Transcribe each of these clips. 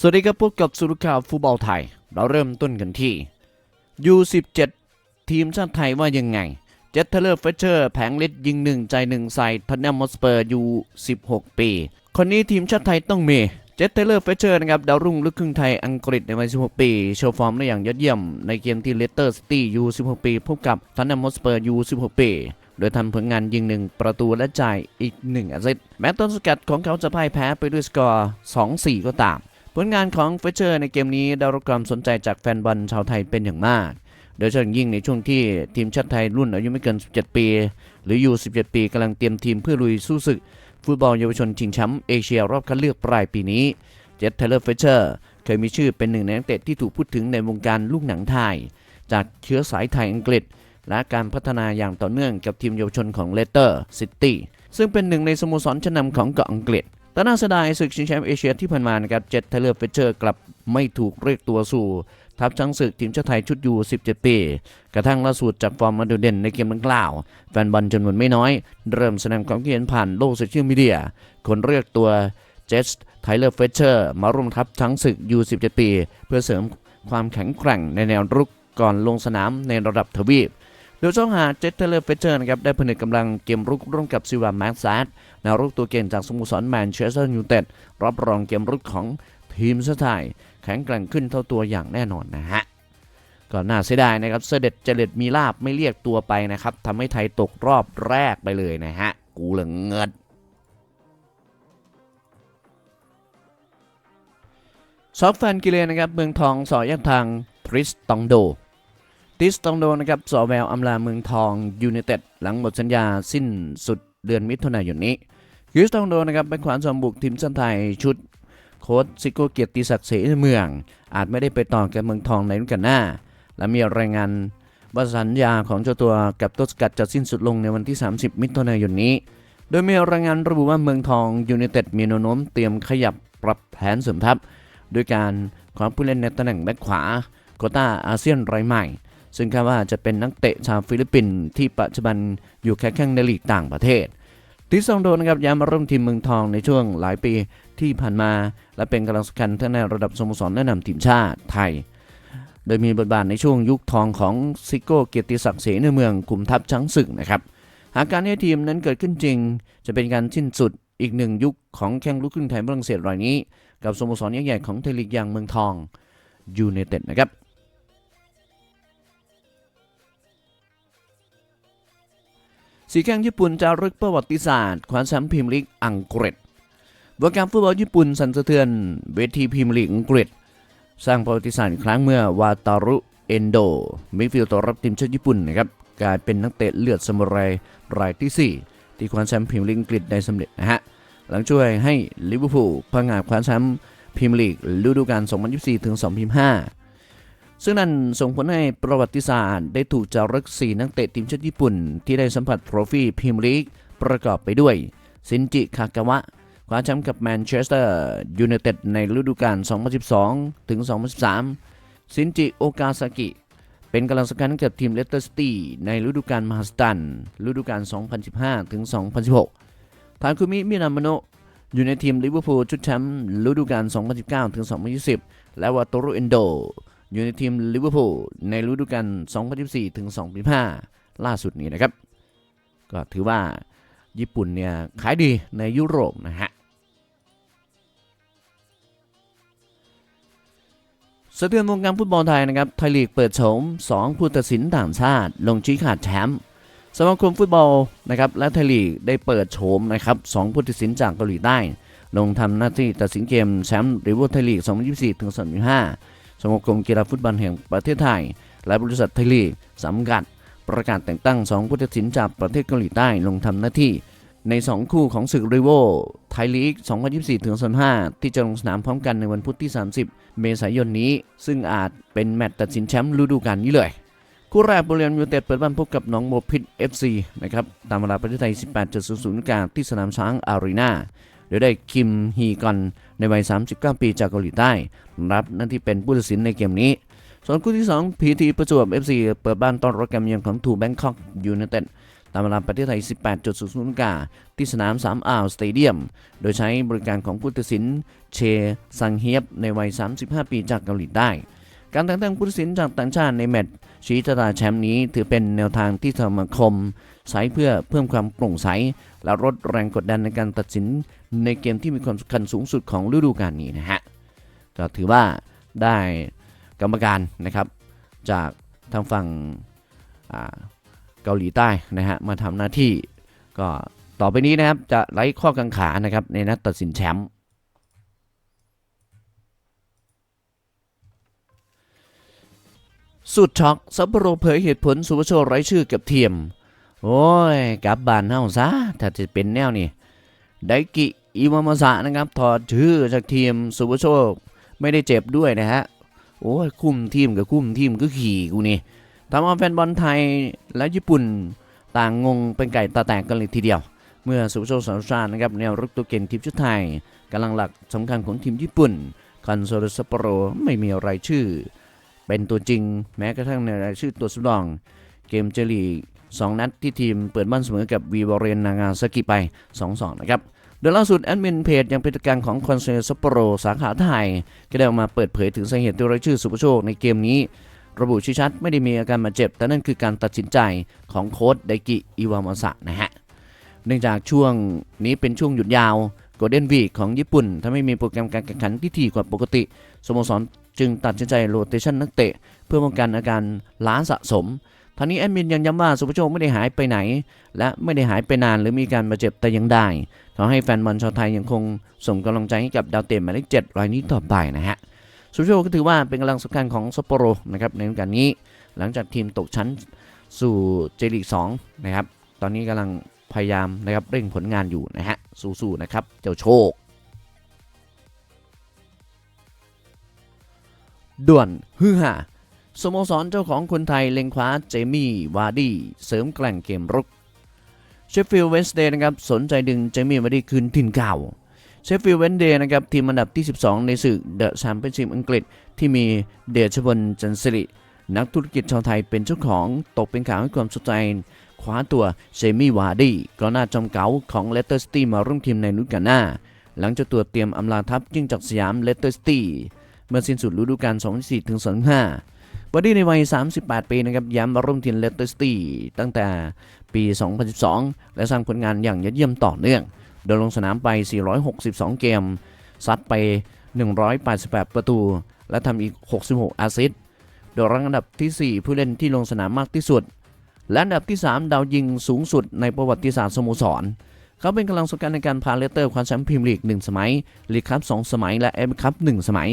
สวัสดีครับพบกับสุรุข่าวฟุตบอลไทย เราเริ่มต้นกันที่ U17 ทีมชาติไทยว่ายังไง เจสเทเลอร์เฟเชอร์แผงฤทธิ์ยิงหนึ่งใจหนึ่งใส่ทันนมมอสเปอร์ยู16 ปี คนนี้ทีมชาติไทยต้องมีเจสเทเลอร์เฟเชอร์นะครับดาวรุ่งลูกครึ่งไทยอังกฤษในวัย 16 ปี โชว์ฟอร์มได้อย่างยอดเยี่ยม ในเกมที่เลสเตอร์ซิตี้ยู16 ปี พบกับทันนมมอสเปอร์ยู16 ปีโดยทำผลงานยิงหนึ่งประตูและจ่ายอีกหนึ่งแอสซิสต์แม้ต้นสกัดของเขาจะพ่ายแพ้ไปด้วยสกอร์ 2-4 ก็ตาม ผลงานของเฟเชอร์ในเกมนี้ได้รับความสนใจจากแฟนบอลชาวไทยเป็นอย่างมาก โดยเฉพาะอย่างยิ่งในช่วงที่ทีมชาติไทยรุ่นอายุไม่เกิน 17 ปี หรืออยู่ 17 ปีกำลังเตรียมทีมเพื่อลุยสู้ศึก ฟุตบอลเยาวชนชิงแชมป์เอเชียรอบคัดเลือกปลายปีนี้ เจสเทเลอร์เฟเชอร์เคยมีชื่อเป็นหนึ่งในนักเตะที่ถูกพูดถึงในวงการลูกหนังไทย จากเชื้อสายไทยอังกฤษ และการพัฒนาอย่างต่อเนื่องกับทีมเยาวชนของเลสเตอร์ซิตี้ซึ่งเป็นหนึ่งในสโมสรชั้นนำของเกาะอังกฤษ แต่น่าเสียดายศึกชิงแชมป์เอเชียที่ผ่านมานะครับเจสเทเลอร์เฟเชอร์กลับไม่ถูกเรียกตัวสู่ ทัพช้างศึกทีมชาติไทยชุดยู17 ปี กระทั่งล่าสุดจากฟอร์มมาโดดเด่นในเกมดังกล่าว แฟนบอลจำนวนไม่น้อย เริ่มแสดงความคิดเห็นผ่านโลกโซเชียลมีเดีย คนเรียกตัวเจสไทเลอร์เฟเชอร์มาร่วมทัพช้างศึกยู17 ปี เพื่อเสริมความแข็งแกร่งในแนวรุกก่อนลงสนามในระดับทวีป ดยเจ้าหาเจสเทเลอร์เฟเชอร์นะครับได้ผนึกกำลังเกมรุกร่วมกับซิวาแม็กซัสแนวรุกตัวเก่งจากสโมสรแมนเชสเตอร์ยูไนเต็ดรับรองเกมรุกของทีมชาติไทยแข็งแกร่งขึ้นเท่าตัวอย่างแน่นอนนะฮะก็น่าเสียดายนะครับเสด็จเจริญมีลาบไม่เรียกตัวไปนะครับทำให้ไทยตกรอบแรกไปเลยนะฮะกูเหลืองเงินซอกแฟนกิเลนนะครับเมืองทองสอยักทางทริสตองโด ทริสตองโดนะครับสอแววอำลาเมืองทองยูไนเต็ดหลังหมดสัญญาสิ้นสุดเดือนมิถุนายนนี้ทริสตองโดนะครับเป็นขวานสมบุกทีมชาติไทยชุดโค้ชซิโก้เกียรติศักดิ์เสนเมือง อาจไม่ได้ไปต่อกับเมืองทองในฤดูกาลหน้า และมีรายงานว่าสัญญาของเจ้าตัวกับต้นสกัดจะสิ้นสุดลงในวันที่ 30 มิถุนายนนี้ โดยมีรายงานระบุว่าเมืองทองยูไนเต็ดมีแนวโน้มเตรียมขยับปรับแผนเสริมทัพด้วยการขอผู้เล่นในตำแหน่งแบ็คขวาโคต้าอาเซียนรายใหม่ ซึ่งคาดว่าจะเป็นนักเตะชาวฟิลิปปินส์ที่ปัจจุบันอยู่แค่แข่งในลีกต่างประเทศ ทิซองโดนะครับย้ายมาร่วมทีมเมืองทองในช่วงหลายปีที่ผ่านมา และเป็นกำลังสำคัญทั้งในระดับสโมสรและนำทีมชาติไทย โดยมีบทบาทในช่วงยุคทองของซิโก้เกียรติศักดิ์เสนเมืองกลุ่มทัพช้างศึกนะครับหากการให้ทีมนั้นเกิดขึ้นจริง จะเป็นการสิ้นสุดอีกหนึ่งยุคของแข้งลูกครึ่งไทยฝรั่งเศสรายนี้ กับสโมสรใหญ่ของไทยลีกอย่างเมืองทองยูไนเต็ดนะครับ สีแข้งญี่ปุ่นจะรึกประวัติศาสตร์คว้าแชมป์พรีเมียร์ลีกอังกฤษวงการฟุตบอลญี่ปุ่นสั่นสะเทือนเวทีพรีเมียร์ลีกอังกฤษ สร้างประวัติศาสตร์อีกครั้งเมื่อวาตารุเอนโดมิดฟิลด์ตัวรับทีมชาติญี่ปุ่นนะครับกลายเป็นนักเตะเลือดสมุไรรายที่ 4 ที่คว้าแชมป์พรีเมียร์ลีกอังกฤษได้สำเร็จนะฮะหลังช่วยให้ลิเวอร์พูลพังงาดคว้าแชมป์พรีเมียร์ลีกฤดูกาล2024ถึง2025 ซึ่งนั่นส่งผลให้ประวัติศาสตร์ได้ถูกจารึก4นักเตะทีมชาติญี่ปุ่น ที่ได้สัมผัสโทรฟี่พรีเมียร์ลีกประกอบไปด้วย ซินจิ คากาวะคว้าแชมป์กับแมนเชสเตอร์ยูไนเต็ดในฤดูกาล 2012 ถึง 2013 ซินจิ โอกาซากิ เป็นกำลังสำคัญกับทีมเลสเตอร์ซิตี้ในฤดูกาลมหัศจรรย์ฤดูกาล 2015 ถึง 2016 ทาคุมิ มินามโนะอยู่ในทีมลิเวอร์พูลชุดแชมป์ฤดูกาล 2019 ถึง 2020 และวาโตโรเอนโด อยู่ในทีมลิเวอร์พูลในฤดูกาล2024ถึง2025ล่าสุดนี้นะครับ ก็ถือว่าญี่ปุ่นเนี่ยขายดีในยุโรปนะฮะสะเทือนวงการฟุตบอลไทยนะครับ ไทยลีกเปิดโฉม2ผู้ตัดสินต่างชาติ ลงชี้ขาดแชมป์สมาคมฟุตบอลนะครับและไทยลีกได้เปิดโฉมนะครับสองผู้ตัดสินจากเกาหลีใต้ ลงทำหน้าที่ตัดสินเกมแชมป์ริเวอร์ไทยลีก 2024ถึง2025 สมาคมกีฬาฟุตบอลแห่งประเทศไทย และบริษัทไทยลีกสำกัด ประกาศแต่งตั้ง 2 ผู้ตัดสินจากประเทศเกาหลีใต้ลงทำหน้าที่ ใน 2 คู่ของศึกริโวไทยลีก 2024 ถึง 2025 ที่จะลงสนามพร้อมกันในวันพุธที่ 30 เมษายนนี้ ซึ่งอาจเป็นแมตช์ตัดสินแชมป์ฤดูกาลนี้เลย คู่แรกบุรีรัมย์ยูไนเต็ดเปิดบ้านพบกับหนองบัวพิษ FC นะครับตามเวลาประเทศไทย 18.00นกาที่สนามช้างอารีนา โดยได้คิมฮีกอนในวัย 39 ปีจากเกาหลีใต้ รับหน้าที่เป็นผู้ตัดสินในเกมนี้ ส่วนคู่ที่ 2 พีทีประจวบ FC เปิดบ้านต้อนรับแกมเยือนของทูแบงคอกยูไนเต็ดตามเวลาประเทศไทย 18.00นกาที่สนาม3อ่าวสเตเดียม โดยใช้บริการของผู้ตัดสินเชซังเฮียบในวัย 35 ปีจากเกาหลีใต้ การแต่งตั้งผู้ตัดสินจากต่างชาติในแมตช์ ชี้ชะตาแชมป์นี้ถือเป็นแนวทางที่สมาคมใช้เพื่อเพิ่มความโปร่งใส และลดแรงกดดันในการตัดสินในเกมที่มีความสำคัญสูงสุดของฤดูกาลนี้นะฮะก็ถือว่าได้กรรมการนะครับ จากทางฝั่งเกาหลีใต้นะฮะมาทำหน้าที่ก็ต่อไปนี้นะครับจะไร้ข้อกังขานะครับในนัดตัดสินแชมป์ สุดช็อกซัปโปรเผยเหตุผลสุภโชคไร้ชื่อกับเทียม โอ้ยกลับบ้านเฮาซะถ้าจะเป็นแนวนี้ไดกิอิวามาสะนะครับถอดชื่อจากทีมสุภโชคไม่ได้เจ็บด้วยนะฮะ โอ้ยคุ้มทีมกับคุ้มทีมก็ขี่กูนี่ทำเอาแฟนบอลไทยและญี่ปุ่นต่างงงเป็นไก่ตาแตกกันเลยทีเดียว เมื่อสุภโชคสารชาตินะครับแนวรุกตัวเก่งทีมชุดไทยกำลังหลักสำคัญของทีมญี่ปุ่นคันโซโรซัปโปโรไม่มีรายชื่อ เป็นตัวจริง แม้กระทั่งในรายชื่อตัวสำรอง เกมเจลีสองนัดที่ทีมเปิดบ้านเสมอกับวีวอเรนนางาซากิไป 2-2 นะครับโดยล่าสุดแอดมินเพจยังเป็นการของคอนเซอร์ซัปโปโรสาขาไทย ก็ได้ออกมาเปิดเผยถึงสาเหตุตัวรายชื่อสุภโชคในเกมนี้ ระบุชี้ชัดไม่ได้มีอาการบาดเจ็บ แต่นั่นคือการตัดสินใจของโค้ชไดกิอิวามาสะนะฮะ เนื่องจากช่วงนี้เป็นช่วงหยุดยาวโกลเด้นวีคของญี่ปุ่นทำให้มีโปรแกรมการแข่งขันที่ถี่กว่าปกติสโมสร จึงตัดสินใจโรเตชันนักเตะ เพื่อป้องกันอาการล้าสะสมทางนี้แอดมินยังย้ำว่าสุภโชคไม่ได้หายไปไหน และไม่ได้หายไปนานหรือมีการบาดเจ็บแต่ยังได้ขอให้แฟนบอลชาวไทยยังคงส่งกำลังใจให้กับดาวเตะหมายเลขเจ็ดรายนี้ต่อไปนะฮะสุภโชคก็ถือว่าเป็นกำลังสำคัญของซัปโปโรนะครับในฤดูกาลนี้ หลังจากทีมตกชั้นสู่เจลีก2นะครับตอนนี้กำลังพยายามนะครับเร่งผลงานอยู่นะฮะสู้ๆนะครับเจ้าโชค ด่วนฮือฮาสโมสรเจ้าของคนไทยเล็งคว้าเจมี่วาร์ดี้เสริมแกล่งเกมรุกเชฟฟิลด์เวนสเดย์นะครับสนใจดึงเจมี่วาร์ดี้คืนถิ่นเก่าเชฟฟิลด์เวนเดย์นะครับทีมอันดับที่ 12 ในศึกเดอะแชมเปี้ยนชิพอังกฤษ ที่มีเดชพลจันทร์สิรินักธุรกิจชาวไทยเป็นเจ้าของตกเป็นข่าวให้ความสนใจคว้าตัวเจมี่วาร์ดี้กองหน้าจอมเก๋าของเลสเตอร์ซิตี้มาร่วมทีมในฤดูกาหน้า หลังจากตัวเตรียมอำลาทัพยิ่งจากสยามเลสเตอร์ซิตี้ เมื่อสิ้นสุดฤดูกาล2004ถึง2005บอดี้ในวัย 38 ปีนะครับย้ำมาร่วมทีมเลสเตอร์ซิตี้ตั้งแต่ปี 2012 และสร้างผลงานอย่างยอดเยี่ยมต่อเนื่อง โดยลงสนามไป 462 เกม ซัดไป 188 ประตู และทำอีก 66แอสซิสต์โดยรั้งอันดับทีสี่ 4 ผู้เล่นที่ลงสนามมากที่สุด และอันดับที่ 3 ดาวยิงสูงสุดในประวัติศาสตร์สโมสร เขาเป็นกำลังสำคัญในการพาเลสเตอร์คว้าแชมป์พรีเมียร์ลีก 1 สมัย ลีกคัพ2สมัย และเอฟคัพ1สมัย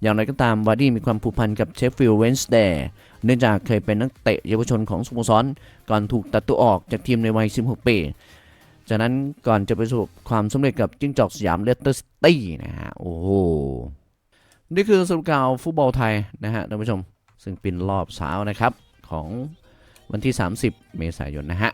อย่างไรก็ตามวาร์ดี้มีความผูกพันกับเชฟฟิลด์เวนส์เดย์เนื่องจากเคยเป็นนักเตะเยาวชนของสโมสรก่อนถูกตัดตัวออกจากทีมในวัย 16 ปี จากนั้นก่อนจะปประสบความสำเร็จกับจิ้งจอกสยามเลสเตอร์ซิตี้นะฮะ โอ้โห นี่คือสรุปข่าวฟุตบอลไทยนะฮะท่านผู้ชม ซึ่งเป็นรอบเช้านะครับของวันที่ 30 เมษายนนะฮะ